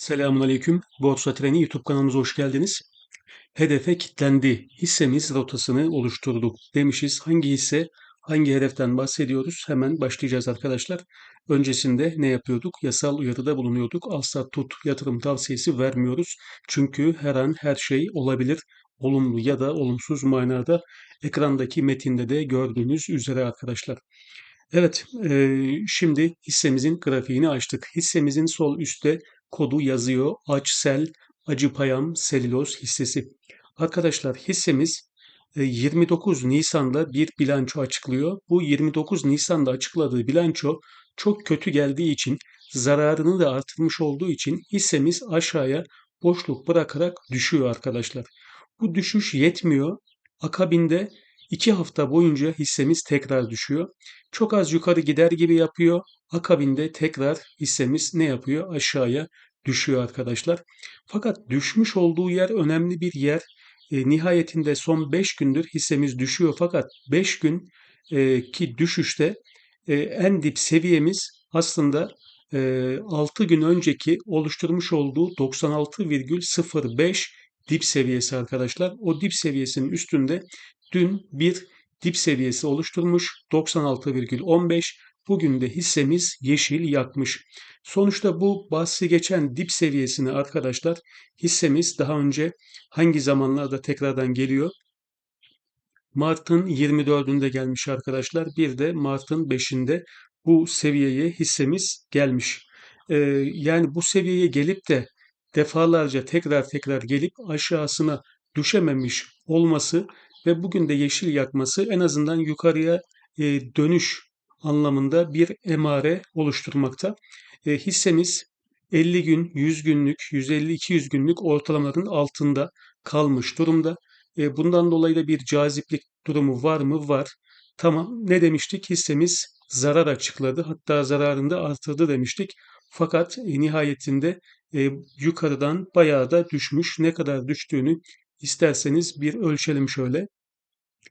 Selamun Aleyküm. Borsa Treni YouTube kanalımıza hoş geldiniz. Hedefe kilitlendi. Hissemiz rotasını oluşturduk demişiz. Hangi hisse, hangi hedeften bahsediyoruz? Hemen başlayacağız arkadaşlar. Öncesinde ne yapıyorduk? Yasal uyarıda bulunuyorduk. Asla tut yatırım tavsiyesi vermiyoruz. Çünkü her an her şey olabilir. Olumlu ya da olumsuz manada ekrandaki metinde de gördüğünüz üzere arkadaşlar. Evet, eee, şimdi hissemizin grafiğini açtık. Hissemizin sol üstte kodu yazıyor. Açsel, Acıpayam, Selüloz hissesi. Arkadaşlar hissemiz e, 29 Nisan'da bir bilanço açıklıyor. Bu 29 Nisan'da açıkladığı bilanço çok kötü geldiği için, zararını da artırmış olduğu için hissemiz aşağıya boşluk bırakarak düşüyor arkadaşlar. Bu düşüş yetmiyor. Akabinde iki hafta boyunca hissemiz tekrar düşüyor. Çok az yukarı gider gibi yapıyor. Akabinde tekrar hissemiz ne yapıyor? Aşağıya düşüyor arkadaşlar. Fakat düşmüş olduğu yer önemli bir yer. E, nihayetinde son 5 gündür hissemiz düşüyor fakat 5 gün e, ki düşüşte e, en dip seviyemiz aslında e, 6 gün önceki oluşturmuş olduğu 96,05 dip seviyesi arkadaşlar. O dip seviyesinin üstünde dün bir dip seviyesi oluşturmuş 96,15 bugün de hissemiz yeşil yakmış. Sonuçta bu bahsi geçen dip seviyesini arkadaşlar hissemiz daha önce hangi zamanlarda tekrardan geliyor? Mart'ın 24'ünde gelmiş arkadaşlar. Bir de Mart'ın 5'inde bu seviyeye hissemiz gelmiş. Ee, yani bu seviyeye gelip de defalarca tekrar tekrar gelip aşağısına düşememiş olması ve bugün de yeşil yakması en azından yukarıya e, dönüş anlamında bir emare oluşturmakta. E, hissemiz 50 gün, 100 günlük, 150-200 günlük ortalamaların altında kalmış durumda. E, bundan dolayı da bir caziplik durumu var mı? Var. Tamam ne demiştik? Hissemiz zarar açıkladı. Hatta zararını da artırdı demiştik. Fakat e, nihayetinde e, yukarıdan bayağı da düşmüş. Ne kadar düştüğünü isterseniz bir ölçelim şöyle.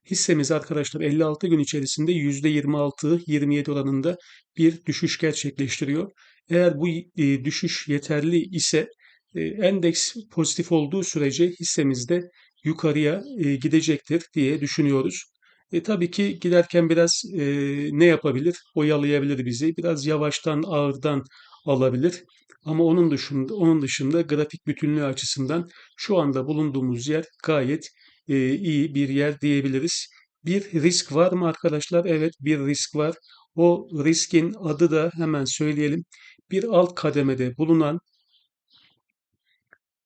Hissemiz arkadaşlar 56 gün içerisinde %26-27 oranında bir düşüş gerçekleştiriyor. Eğer bu e, düşüş yeterli ise e, endeks pozitif olduğu sürece hissemizde yukarıya e, gidecektir diye düşünüyoruz. E, tabii ki giderken biraz e, ne yapabilir? Oyalayabilir bizi. Biraz yavaştan, ağırdan alabilir. Ama onun dışında, onun dışında grafik bütünlüğü açısından şu anda bulunduğumuz yer gayet e, iyi bir yer diyebiliriz. Bir risk var mı arkadaşlar? Evet bir risk var. O riskin adı da hemen söyleyelim. Bir alt kademede bulunan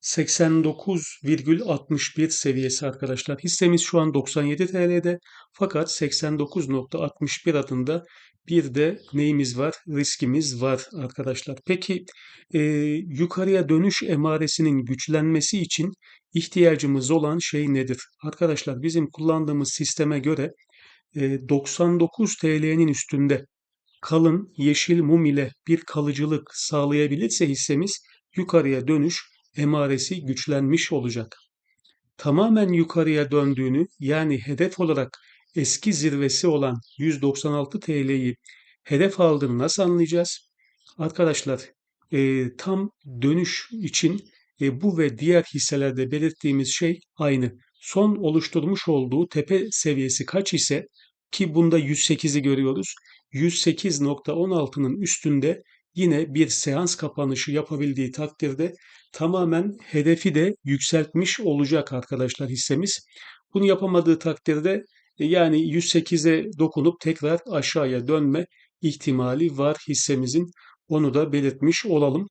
89,61 seviyesi arkadaşlar. Hissemiz şu an 97 TL'de fakat 89.61 adında bir de neyimiz var? Riskimiz var arkadaşlar. Peki e, yukarıya dönüş emaresinin güçlenmesi için ihtiyacımız olan şey nedir? Arkadaşlar bizim kullandığımız sisteme göre e, 99 TL'nin üstünde kalın yeşil mum ile bir kalıcılık sağlayabilirse hissemiz yukarıya dönüş emaresi güçlenmiş olacak. Tamamen yukarıya döndüğünü yani hedef olarak eski zirvesi olan 196 TL'yi hedef aldığını nasıl anlayacağız? Arkadaşlar e, tam dönüş için e, bu ve diğer hisselerde belirttiğimiz şey aynı. Son oluşturmuş olduğu tepe seviyesi kaç ise ki bunda 108'i görüyoruz. 108.16'nın üstünde yine bir seans kapanışı yapabildiği takdirde tamamen hedefi de yükseltmiş olacak arkadaşlar hissemiz. Bunu yapamadığı takdirde e, yani 108'e dokunup tekrar aşağıya dönme ihtimali var hissemizin. Onu da belirtmiş olalım.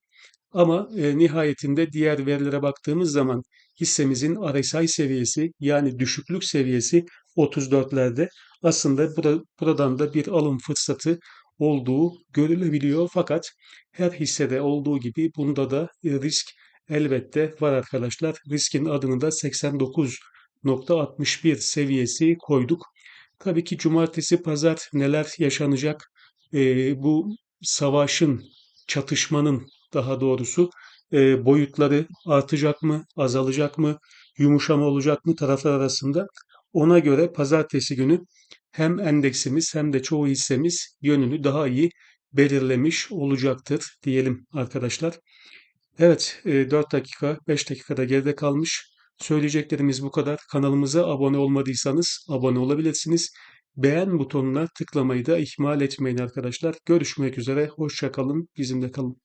Ama e, nihayetinde diğer verilere baktığımız zaman hissemizin RSI seviyesi yani düşüklük seviyesi 34'lerde aslında buradan da bir alım fırsatı olduğu görülebiliyor. Fakat her hissede olduğu gibi bunda da e, risk elbette var arkadaşlar. Riskin adını da 89.61 seviyesi koyduk. Tabii ki cumartesi pazar neler yaşanacak? E, bu savaşın, çatışmanın daha doğrusu e, boyutları artacak mı, azalacak mı, yumuşama olacak mı taraflar arasında ona göre pazartesi günü hem endeksimiz hem de çoğu hissemiz yönünü daha iyi belirlemiş olacaktır diyelim arkadaşlar. Evet, e, 4 dakika, 5 dakikada geride kalmış. Söyleyeceklerimiz bu kadar. Kanalımıza abone olmadıysanız abone olabilirsiniz. Beğen butonuna tıklamayı da ihmal etmeyin arkadaşlar. Görüşmek üzere, hoşça kalın, bizimle kalın.